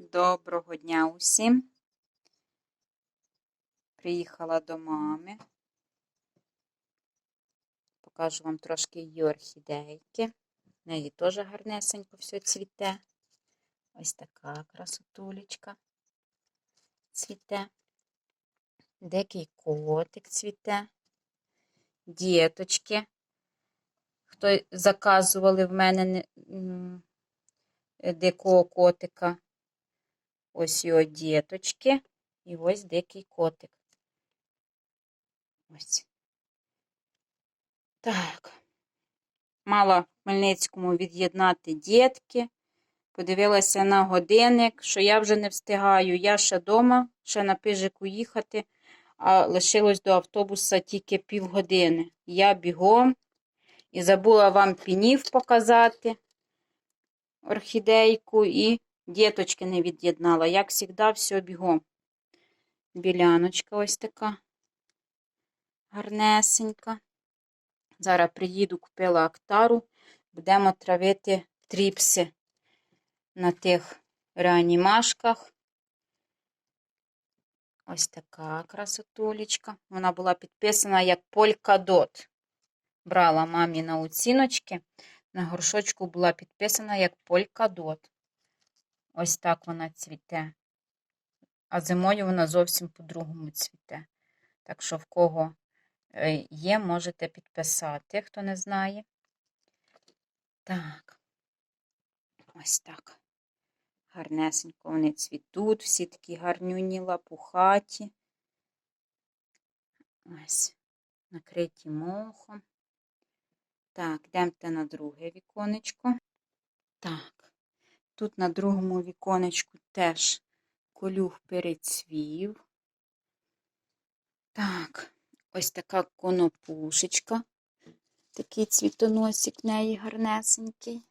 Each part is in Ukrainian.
Доброго дня усім. Приїхала до мами. Покажу вам трошки її орхідейки. В неї теж гарнесенько все цвіте. Ось така красотулечка цвіте. Дикий котик цвіте. Діточки. Хто заказували в мене дикого котика. Ось його діточки. І ось дикий котик. Ось. Так. Мала в Хмельницькому від'єднати дітки. Подивилася на годинник, що я вже не встигаю. Я ще вдома, ще на пижику їхати, а лишилось до автобуса тільки півгодини. Я бігом і забула вам пінів показати орхідейку і діточки не від'єднала. Як завжди, все бігом. Біляночка ось така гарнесенька. Зараз приїду, купила актару, будемо травити тріпси на тих реанімашках. Ось така красотулечка. Вона була підписана як Полькадот. Брала мамі на оціночки. На горшочку була підписана як Полькадот. Ось так вона цвіте. А зимою вона зовсім по-другому цвіте. Так що, в кого е, є, можете підписати, хто не знає. Так. Ось так. Гарнесенько вони цвітуть, всі такі гарнюні лапухаті. Ось, накриті мохом. Так, йдемте на друге віконечко. Так, тут на другому віконечку теж колюх перецвів. Так, ось така конопушечка. Такий цвітоносик в неї гарнесенький.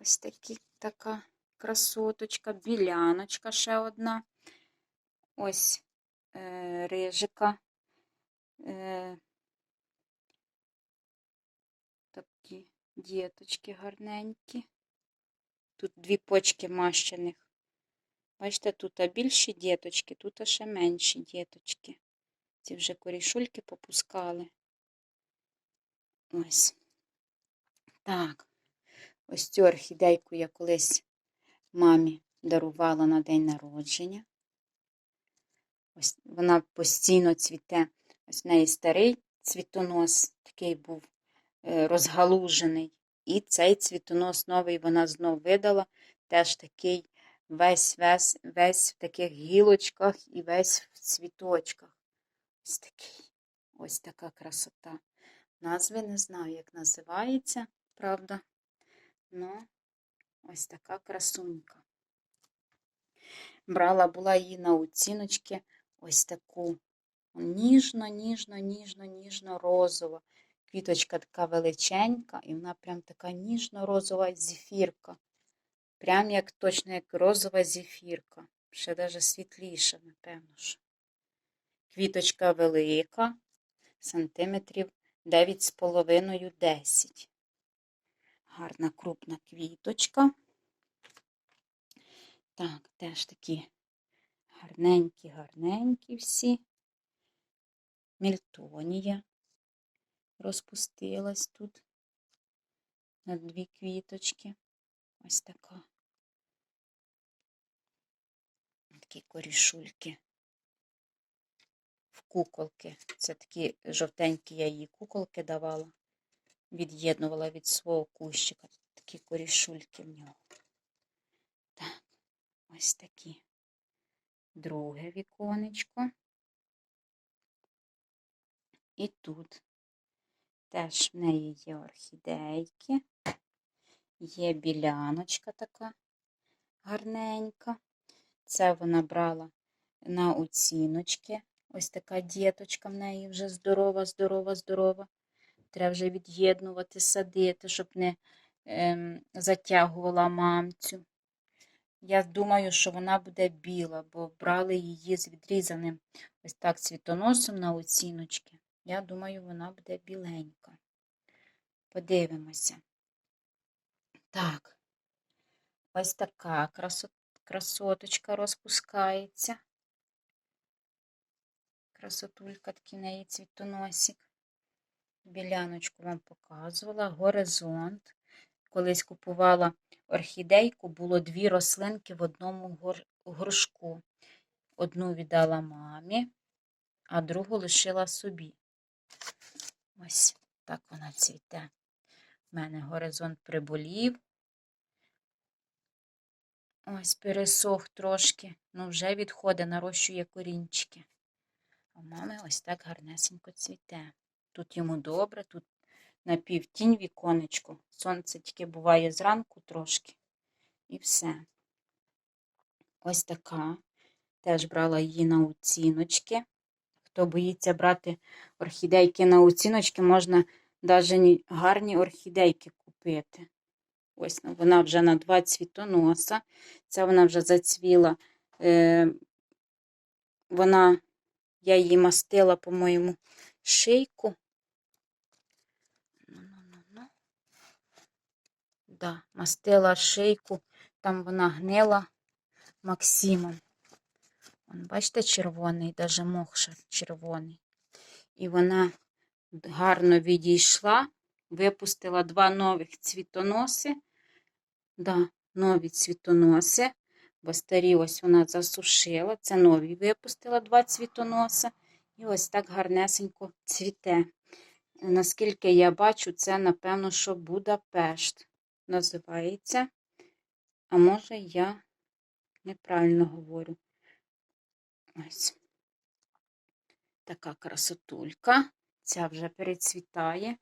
Ось такі, така красоточка, біляночка ще одна. Ось е, рижика. Е, такі діточки гарненькі. Тут дві почки мащених. Бачите, тут більші діточки, тут ще менші діточки. Ці вже корішульки попускали. Ось. Так. Ось цю орхідейку я колись мамі дарувала на день народження. Ось вона постійно цвіте. Ось в неї старий цвітонос, такий був е, розгалужений. І цей цвітонос новий вона знов видала. Теж такий весь, весь, весь в таких гілочках і весь в цвіточках. Ось такий. Ось така красота. Назви не знаю, як називається, правда. Ну, ось така красунька. Брала була її на оціночки ось таку ніжно, ніжно, ніжно, ніжно розова. Квіточка така величенька, і вона прям така ніжно-розова зефірка. Прям як точно як розова зефірка. Ще навіть світліша, напевно. що. Квіточка велика, сантиметрів 9,5-10. Гарна крупна квіточка. Так, теж такі гарненькі, гарненькі всі. Мільтонія розпустилась тут на дві квіточки. Ось така. Такі корішульки. В куколки. Це такі жовтенькі я їй куколки давала. Від'єднувала від свого кущика. Такі корішульки в нього. Так, ось такі. Друге віконечко. І тут теж в неї є орхідейки, є біляночка така гарненька. Це вона брала на оціночки. Ось така діточка в неї вже здорова, здорова, здорова. Треба вже від'єднувати, садити, щоб не ем, затягувала мамцю. Я думаю, що вона буде біла, бо брали її з відрізаним ось так цвітоносом на оціночки. Я думаю, вона буде біленька. Подивимося. Так, ось така красоточка розпускається. Красотулька такий в неї цвітоносик. Біляночку вам показувала. Горизонт. Колись купувала орхідейку, було дві рослинки в одному гор- горшку. Одну віддала мамі, а другу лишила собі. Ось так вона цвіте. У мене горизонт приболів. Ось пересох трошки, ну вже відходить, нарощує корінчики. А мами ось так гарнесенько цвіте. Тут йому добре, тут на півтінь віконечко. Сонце тільки буває зранку трошки. І все. Ось така. Теж брала її на оціночки. Хто боїться брати орхідейки на оціночки, можна навіть гарні орхідейки купити. Ось ну, вона вже на два цвітоноса. Ця вона вже зацвіла. Е, вона, я її мастила, по-моєму, шийку. Да, мастила шийку, там вона гнила Максимом. Вон, бачите, червоний, навіть мох червоний. І вона гарно відійшла, випустила два нових цвітоноси. Да, нові цвітоноси, бо старі ось вона засушила. Це нові випустила два цвітоноси. І ось так гарнесенько цвіте. Наскільки я бачу, це, напевно, що Будапешт називається. А може, я неправильно говорю. Ось така красотулька. Ця вже перецвітає.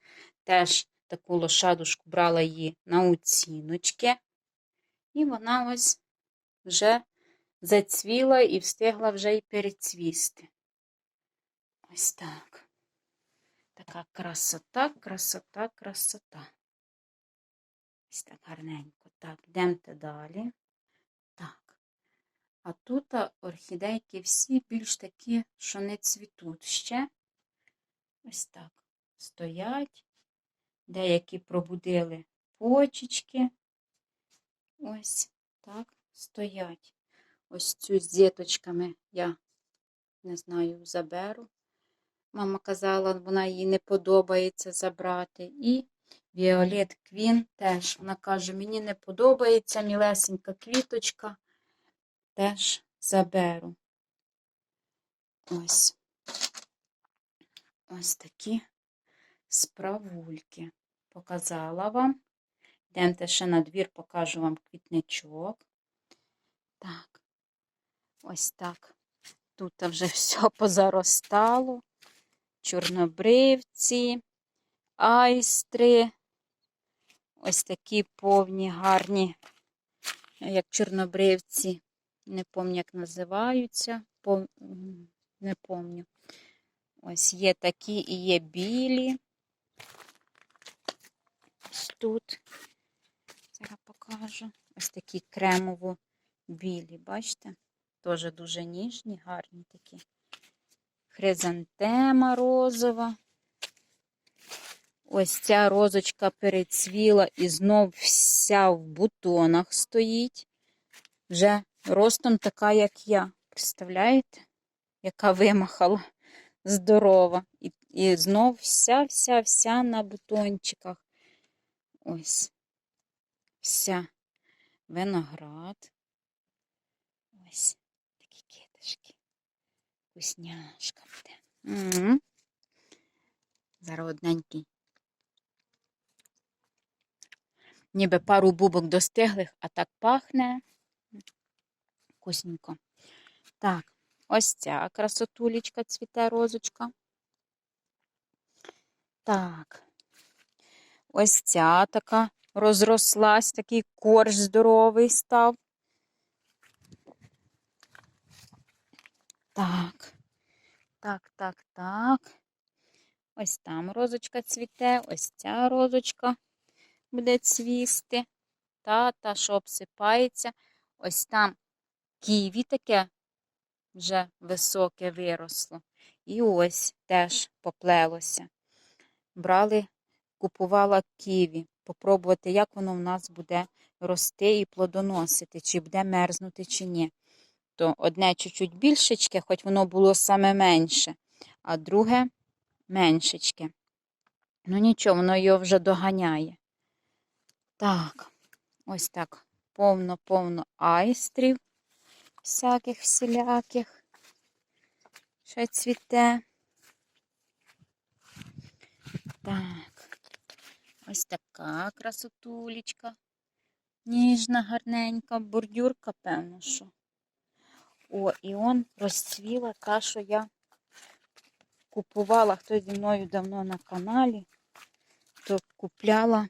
Теж таку лошадушку брала її на оціночки. І вона ось вже зацвіла і встигла вже й перецвісти. Ось так. Така красота, красота, красота. Ось так гарненько. Так, йдемте далі. А тут орхідейки всі більш такі, що не цвітуть ще. Ось так стоять. Деякі пробудили почечки. Ось так стоять. Ось цю з діточками я не знаю, заберу. Мама казала, вона їй не подобається забрати. І Віолет Квін теж. Вона каже, мені не подобається мілесенька квіточка. Теж заберу. Ось. Ось такі справульки. Показала вам. Йдемте ще на двір, покажу вам квітничок. Так, ось так. Тут вже все позаростало. Чорнобривці, айстри. Ось такі повні, гарні, як чорнобривці. Не пам'ятаю, як називаються. Не пам'ятаю. Ось є такі і є білі. Ось тут. Зараз покажу. Ось такі кремово-білі, бачите? Теж дуже ніжні, гарні такі. Хризантема розова. Ось ця розочка перецвіла і знов вся в бутонах стоїть. Вже ростом така, як я. Представляєте? Яка вимахала здорова. І, і знов вся-вся-вся на бутончиках. Ось. Вся виноград. Ось такі китишки. Вкусняшка буде. М. Зараз одненький. Ніби пару бубок достиглих, а так пахне. Вкусненько. Так, ось ця красотулечка цвіте розочка. Так. Ось ця така розрослась, такий корж здоровий став. Так, так, так, так. Ось там розочка цвіте, ось ця розочка буде цвісти. Та, та, що обсипається. Ось там ківі таке вже високе виросло. І ось теж поплелося. Брали, купувала ківі. Попробувати, як воно в нас буде рости і плодоносити, чи буде мерзнути, чи ні. То одне чуть-чуть більшечке, хоч воно було саме менше, а друге меншечке. Ну нічого, воно його вже доганяє. Так, ось так. Повно-повно айстрів, всяких всіляких. Ще цвіте. Так, ось така красотулечка. Ніжна, гарненька, бордюрка, певно, що. О, і он розцвіла та, що я купувала, хто зі мною давно на каналі, то купляла,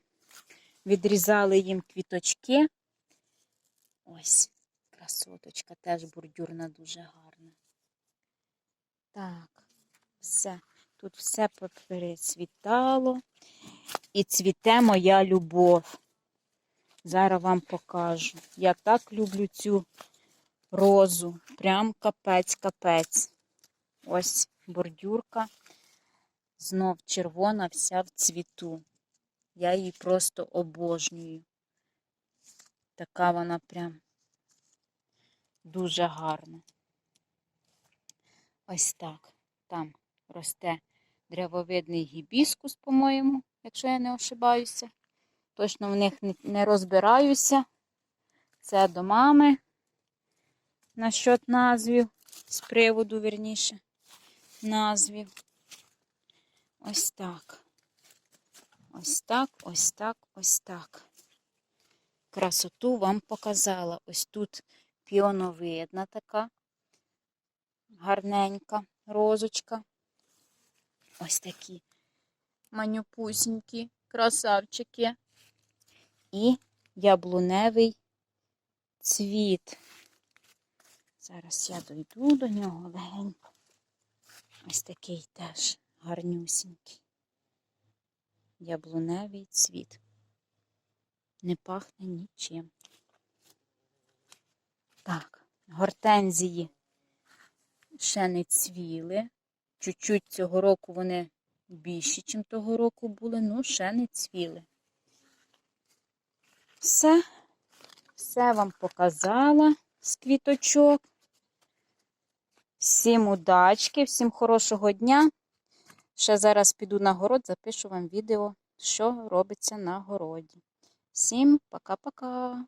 відрізали їм квіточки. Ось, красоточка, теж бордюрна дуже гарна. Так, все. Тут все перецвітало. І цвіте моя любов. Зараз вам покажу. Я так люблю цю розу. Прям капець-капець. Ось бордюрка. Знов червона, вся в цвіту. Я її просто обожнюю. Така вона прям дуже гарна. Ось так. Там росте древовидний гібіскус, по-моєму, якщо я не ошибаюся. Точно в них не, розбираюся. Це до мами насчет назвів, з приводу, вірніше, назвів. Ось так. Ось так, ось так, ось так. Красоту вам показала. Ось тут піоновидна така гарненька розочка. Ось такі манюпусінькі красавчики. І яблуневий цвіт. Зараз я дойду до нього легенько. Ось такий теж гарнюсінький. Яблуневий цвіт. Не пахне нічим. Так, гортензії ще не цвіли. Чуть-чуть цього року вони більші, ніж того року були, ну ще не цвіли. Все, все вам показала з квіточок. Всім удачки, всім хорошого дня. Ще зараз піду на город, запишу вам відео, що робиться на городі. Всім пока-пока!